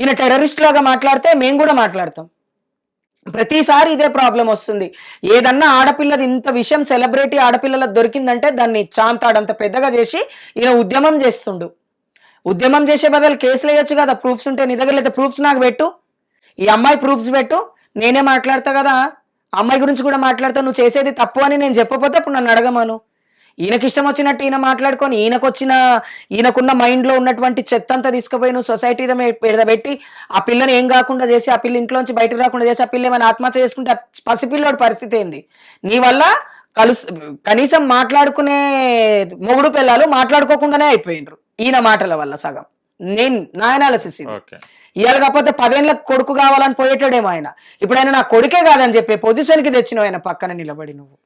ఈయన టెర్రరిస్ట్ లాగా మాట్లాడితే మేము కూడా మాట్లాడతాం. ప్రతిసారి ఇదే ప్రాబ్లం వస్తుంది. ఏదన్నా ఆడపిల్లది ఇంత విషయం సెలబ్రిటీ ఆడపిల్లలకు దొరికిందంటే దాన్ని చాంతాడంత పెద్దగా చేసి ఈయన ఉద్యమం చేస్తుండు. ఉద్యమం చేసే బదులు కేసులు వేయొచ్చు కదా ప్రూఫ్స్ ఉంటే నీ దగ్గర లేదా ప్రూఫ్స్ నాకు పెట్టు. ఈ అమ్మాయి ప్రూఫ్స్ పెట్టు నేనే మాట్లాడతా కదా. అమ్మాయి గురించి కూడా మాట్లాడతా నువ్వు చేసేది తప్పు అని నేను చెప్పకపోతే అప్పుడు నన్ను అడగమాను. ఈయనకి ఇష్టం వచ్చినట్టు ఈయన మాట్లాడుకొని ఈయనకు వచ్చిన ఈయనకున్న మైండ్లో ఉన్నటువంటి చెత్త అంతా తీసుకుపోయి నువ్వు సొసైటీ మీద పెట్టి ఆ పిల్లని ఏం కాకుండా చేసి ఆ పిల్ల ఇంట్లోంచి బయటకు రాకుండా చేసి ఆ పిల్ల ఏమైనా ఆత్మహత్య చేసుకుంటే పసిపిల్లోడి పరిస్థితి ఏంది? నీ వల్ల కలుసు కనీసం మాట్లాడుకునే మొగుడు పిల్లలు మాట్లాడుకోకుండానే అయిపోయినరు ఈయన మాటల వల్ల సగం. నేను నా అనాలసిస్ ఇది. ఇవాళ కాకపోతే పదేళ్ళకి కొడుకు కావాలని పోయేటాడేమో ఆయన. ఇప్పుడు ఆయన నా కొడుకే కాదని చెప్పే పొజిషన్కి తెచ్చినావు ఆయన పక్కన నిలబడి నువ్వు.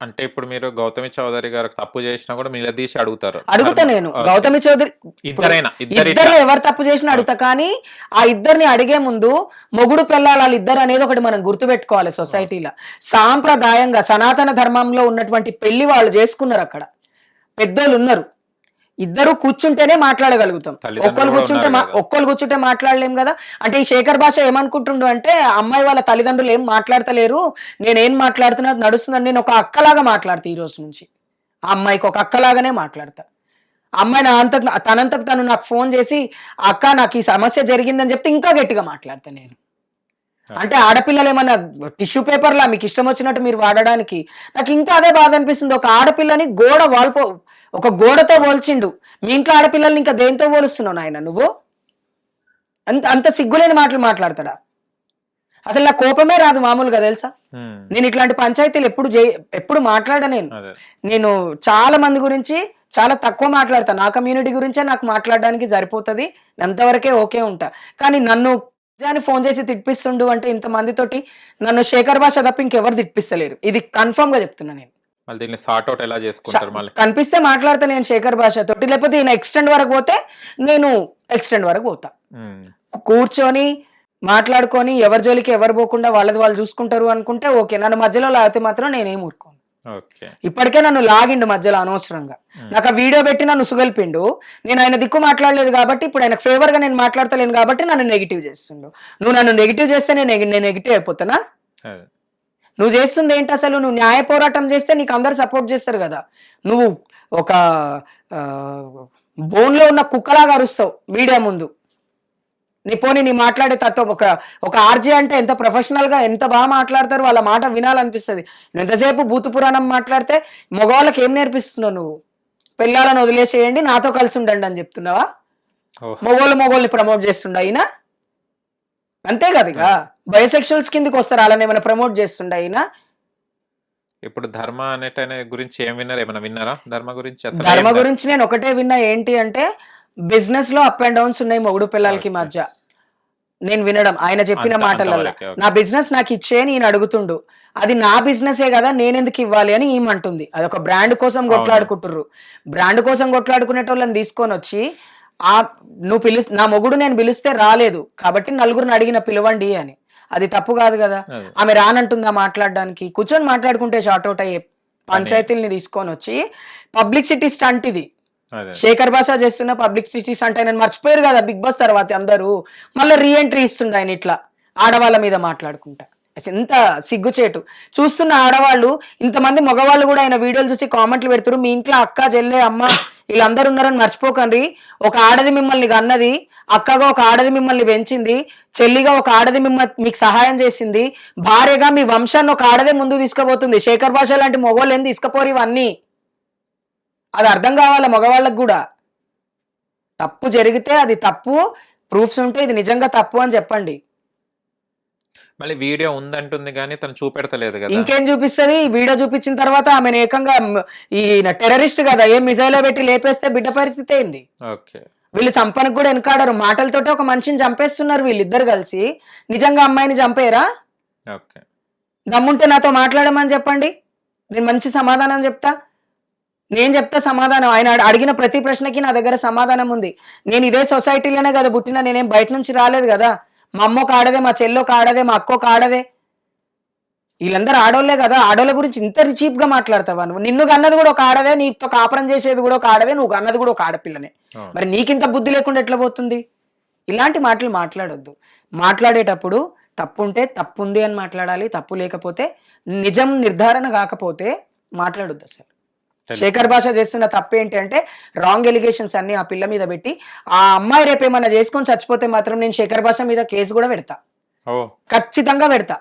అంటే ఇప్పుడు మీరు గౌతమి చౌదరి గారు తప్పు చేసినా కూడా నిలదీసి అడుగుతారు. అడుగుతా నేను. గౌతమి చౌదరి ఇద్దరైనా? ఇద్దరు ఎవరు తప్పు చేసినా అడుగుతా కానీ ఆ ఇద్దరిని అడిగే ముందు మొగుడు పిల్లలు ఇద్దరు అనేది ఒకటి మనం గుర్తుపెట్టుకోవాలి సొసైటీలో. సాంప్రదాయంగా సనాతన ధర్మంలో ఉన్నటువంటి పెళ్ళి వాళ్ళు చేసుకున్నారు అక్కడ. పెద్దోళ్ళు ఉన్నారు. ఇద్దరు కూర్చుంటేనే మాట్లాడగలుగుతాం. ఒక్కరు కూర్చుంటే. ఒక్కరు కూర్చుంటే మాట్లాడలేం కదా. అంటే ఈ శేఖర్ భాష ఏమనుకుంటుండు అంటే అమ్మాయి వాళ్ళ తల్లిదండ్రులు ఏం మాట్లాడతలేరు నేనేం మాట్లాడుతున్నా నడుస్తుందని నేను ఒక అక్కలాగా మాట్లాడతా ఈ రోజు నుంచి. ఆ అమ్మాయికి ఒక అక్కలాగానే మాట్లాడతా. అమ్మాయి నా అంతకు తనంతకు తను నాకు ఫోన్ చేసి అక్క నాకు ఈ సమస్య జరిగిందని చెప్తే ఇంకా గట్టిగా మాట్లాడతా నేను. అంటే ఆడపిల్లలు ఏమన్నా టిష్యూ పేపర్లా మీకు ఇష్టం వచ్చినట్టు మీరు వాడడానికి? నాకు ఇంకా అదే బాధ అనిపిస్తుంది. ఒక ఆడపిల్లని గోడ వాల్పో ఒక గోడతో పోల్చిండు. మీ ఇంట్లో ఆడపిల్లల్ని ఇంకా దేంతో పోలుస్తున్నావు నాయన నువ్వు? అంత అంత సిగ్గులేని మాటలు మాట్లాడతాడా? అసలు నా కోపమే రాదు మామూలుగా తెలుసా? నేను ఇట్లాంటి పంచాయతీలు ఎప్పుడు చే ఎప్పుడు మాట్లాడ నేను. నేను చాలా మంది గురించి చాలా తక్కువ మాట్లాడతా. నా కమ్యూనిటీ గురించే నాకు మాట్లాడడానికి సరిపోతుంది. అంతవరకే ఓకే ఉంటా. కానీ నన్ను అని ఫోన్ చేసి తిట్టిస్తుండు అంటే ఇంత మందితోటి నన్ను శేఖర్ భాష తప్ప ఇంకెవరు తిట్టిస్తలేరు ఇది కన్ఫర్మ్గా చెప్తున్నా నేను. మళ్ళీ దీన్ని సార్ట్ అవుట్ ఎలా చేసుకుంటారు మళ్ళీ? కనిపిస్తే మాట్లాడతా నేను శేఖర్ భాష తోటి లేకపోతే ఈయన ఎక్స్టెండ్ వరకు పోతే నేను ఎక్స్టెండ్ వరకు పోతా. కూర్చొని మాట్లాడుకొని ఎవరి జోలికి ఎవరు పోకుండా వాళ్ళది వాళ్ళు చూసుకుంటారు అనుకుంటే ఓకే నన్ను మధ్యలో లాగితే మాత్రం నేనేం ఊరుకోను. ఇప్పటికే నన్ను లాగిండు మధ్యలో అనవసరంగా. నాకు ఆ వీడియో పెట్టి నన్ను సుగల్పిండు. నేను ఆయన దిక్కు మాట్లాడలేదు కాబట్టి ఇప్పుడు ఆయనకు ఫేవర్గా నేను మాట్లాడతలేను కాబట్టి నన్ను నెగిటివ్ చేస్తుండు. నువ్వు నన్ను నెగిటివ్ చేస్తే నేను నెగి- నేను నెగిటివ్ అయిపోతానా నువ్వు చేస్తుంది ఏంటి అసలు? నువ్వు న్యాయ పోరాటం చేస్తే నీకు అందరు సపోర్ట్ చేస్తారు కదా. నువ్వు ఒక బోన్లో ఉన్న కుక్కలాగా అరుస్తావు మీడియా ముందు. నీ పోనీ నీ మాట్లాడే తత్వం ఒక ఒక ఆర్జే అంటే ఎంత ప్రొఫెషనల్గా ఎంత బాగా మాట్లాడతారు వాళ్ళ మాట వినాలనిపిస్తుంది. నువ్వు ఎంతసేపు భూత పురాణం మాట్లాడితే మగవాళ్ళకి ఏం నేర్పిస్తున్నావు నువ్వు? పిల్లలను వదిలేసేయండి నాతో కలిసి ఉండండి అని చెప్తున్నావా? మొగోళ్ళు మొగోళ్ళని ప్రమోట్ చేస్తుండ అయినా అంతే కదా ఇక. బయోసెక్షువల్స్ కిందకి వస్తారు అలానే ఏమైనా ప్రమోట్ చేస్తుండ అయినా ఇప్పుడు ధర్మ అనేటనే గురించి ఏం విన్నారు? ఏమైనా విన్నారా? ధర్మ గురించి ధర్మ గురించి నేను ఒకటే విన్నా ఏంటి అంటే బిజినెస్లో అప్ అండ్ డౌన్స్ ఉన్నాయి మొగుడు పిల్లలకి. మధ్య. నేను వినడం ఆయన చెప్పిన మాటలలో. నా బిజినెస్ నాకు ఇచ్చే ఈయన అడుగుతుండు. అది నా బిజినెసే కదా నేనెందుకు ఇవ్వాలి అని ఈమంటుంది అది ఒక బ్రాండ్ కోసం కొట్లాడుకుంటుర్రు. బ్రాండ్ కోసం కొట్లాడుకునేటోళ్ళని తీసుకొని వచ్చి ఆ నువ్వు పిలు నా మొగుడు నేను పిలిస్తే రాలేదు. కాబట్టి నలుగురిని అడిగిన పిలవండి అని. అది తప్పు కాదు కదా. ఆమె రానంటుందా మాట్లాడడానికి. కూర్చొని మాట్లాడుకుంటే షార్ట్ అవుట్ అయ్యే పంచాయతీల్ని తీసుకొని వచ్చి పబ్లిసిటీ స్టంట్ ఇది. శేఖర్ బాషా చేస్తున్న పబ్లిక్ సిటీస్ అంటే ఆయన మర్చిపోయారు కదా బిగ్ బాస్ తర్వాత అందరూ. మళ్ళీ రీఎంట్రీ ఇస్తుండ ఆయన ఇట్లా ఆడవాళ్ళ మీద మాట్లాడుకుంటా. ఎంత సిగ్గుచేటు. చూస్తున్న ఆడవాళ్ళు ఇంతమంది మగవాళ్ళు కూడా ఆయన వీడియోలు చూసి కామెంట్లు పెడుతురు మీ ఇంట్లో అక్క చెల్లె అమ్మ వీళ్ళందరూ ఉన్నారని మర్చిపోకండి. ఒక ఆడది మిమ్మల్ని కన్నది అక్కగా ఒక ఆడది మిమ్మల్ని పెంచింది చెల్లిగా ఒక ఆడది మిమ్మల్ని మీకు సహాయం చేసింది భార్యగా మీ వంశాన్ని ఒక ఆడదే ముందు తీసుకుపోతుంది. శేఖర్ భాష లాంటి మగవాళ్ళు ఏం తీసుకుపోరు ఇవన్నీ. అది అర్థం కావాలా మగవాళ్ళకు కూడా? తప్పు జరిగితే అది తప్పు ప్రూఫ్స్ ఉంటే ఇది నిజంగా తప్పు అని చెప్పండి. మళ్ళీ వీడియో ఉందంటుంది కానీ తను చూపెడతలేదు కదా. ఇంకేం చూపిస్తుంది? వీడియో చూపించిన తర్వాత ఆమెను ఏకంగా ఈ టెర్రరిస్ట్ కదా ఏం మిసైలో పెట్టి లేపేస్తే బిడ్డ పరిస్థితి ఓకే. వీళ్ళు చంపనికి కూడా వెనకాడరు. మాటలతోటే ఒక మనిషిని చంపేస్తున్నారు వీళ్ళిద్దరు కలిసి. నిజంగా అమ్మాయిని చంపేరా ఓకే. దమ్ముంటే నాతో మాట్లాడమని చెప్పండి. నేను మంచి సమాధానం చెప్తా. నేను చెప్తా సమాధానం. ఆయన అడ- అడిగిన ప్రతి ప్రశ్నకి నా దగ్గర సమాధానం ఉంది. నేను ఇదే సొసైటీలోనే కదా పుట్టిన నేనేం బయట నుంచి రాలేదు కదా? మా అమ్మ ఒక ఆడదే మా చెల్లో ఒక ఆడదే మా అక్క ఒక ఆడదే. వీళ్ళందరూ ఆడోళ్ళే కదా? ఆడోళ్ళ గురించి ఇంత చీప్గా మాట్లాడతావా నువ్వు? నిన్ను కన్నది కూడా ఒక ఆడదే నీతో కాపురం చేసేది కూడా ఒక ఆడదే నువ్వు కన్నది కూడా ఒక ఆడపిల్లనే. మరి నీకింత బుద్ధి లేకుండా ఎట్లా పోతుంది? ఇలాంటి మాటలు మాట్లాడొద్దు. మాట్లాడేటప్పుడు తప్పు ఉంటే తప్పు ఉంది అని మాట్లాడాలి తప్పు లేకపోతే నిజం నిర్ధారణ కాకపోతే మాట్లాడొద్దు అసలు. శేఖర్ భాష చేస్తున్న తప్పు ఏంటి అంటే రాంగ్ ఎలిగేషన్స్ అన్ని ఆ పిల్ల మీద పెట్టి ఆ అమ్మాయి రేపు ఏమన్నా చేసుకొని చచ్చిపోతే మాత్రం నేను శేఖర్ భాష మీద కేసు కూడా పెడతా. ఖచ్చితంగా పెడతా.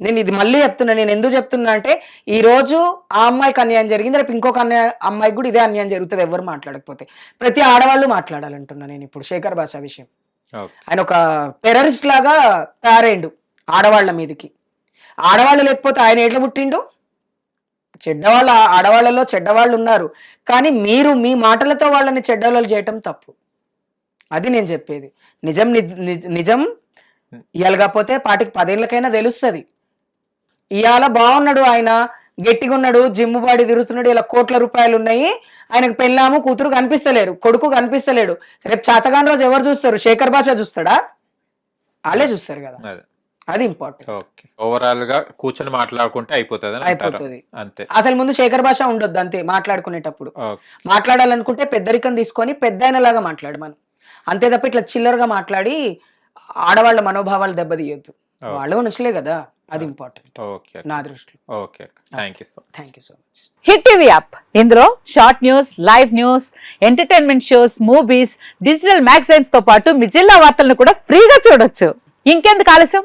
నేను ఇది మళ్ళీ చెప్తున్నా నేను ఎందుకు చెప్తున్నా అంటే ఈ రోజు ఆ అమ్మాయికి అన్యాయం జరిగింది రేపు ఇంకొక అన్యాయ అమ్మాయికి కూడా ఇదే అన్యాయం జరుగుతుంది ఎవరు మాట్లాడకపోతే. ప్రతి ఆడవాళ్ళు మాట్లాడాలంటున్నా నేను ఇప్పుడు శేఖర్ భాష విషయం. ఆయన ఒక టెర్రరిస్ట్ లాగా తయారైండు ఆడవాళ్ళ మీదకి. ఆడవాళ్ళు లేకపోతే ఆయన ఎట్లా పుట్టిండు? చెడ్డవాళ్ళ ఆడవాళ్ళలో చెడ్డవాళ్ళు ఉన్నారు. కానీ మీరు మీ మాటలతో వాళ్ళని చెడ్డవాళ్ళు చేయటం తప్పు. అది నేను చెప్పేది. నిజం నిజం ఇవ్వలేకపోతే కాకపోతే పాటికి పదేళ్ళకైనా తెలుస్తుంది. ఇవాళ బాగున్నాడు ఆయన గట్టిగా ఉన్నాడు జిమ్ బాడీ తిరుగుతున్నాడు ఇలా కోట్ల రూపాయలు ఉన్నాయి. ఆయనకు పెళ్ళాము కూతురు కనిపిస్తలేరు కొడుకు కనిపిస్తలేడు. రేపు చాతగాని రోజు ఎవరు చూస్తారు? శేఖర్ భాష చూస్తాడా? వాళ్ళే చూస్తారు కదా. అదే ఇంపార్టెంట్ ఓకే. ఓవరాల్గా కూర్చొని మాట్లాడుకుంటే అయిపోతుంది అయిపోతుంది. అంతే. అసలు ముందు శేఖర్ భాష ఉండొద్దు అంతే మాట్లాడుకునేటప్పుడు. ఓకే. మాట్లాడాలనుకుంటే పెద్దరికం తీసుకొని పెద్ద లాగా మాట్లాడు మనం. అంతే తప్ప ఇట్లా చిల్లరగా మాట్లాడి ఆడవాళ్ళ మనోభావాలు దెబ్బతీయొద్దు. వాళ్ళు నచ్చలే కదా అది ఇంపార్టెంట్ ఓకే నా దృష్టిలో. Okay thank you so thank you so much hit TV app ఇందులో short news live news entertainment shows movies digital మ్యాగజైన్స్తో పాటు మీ జిల్లా వార్తలను కూడా ఫ్రీగా చూడొచ్చు. ఇంకెందుకు ఆలస్యం?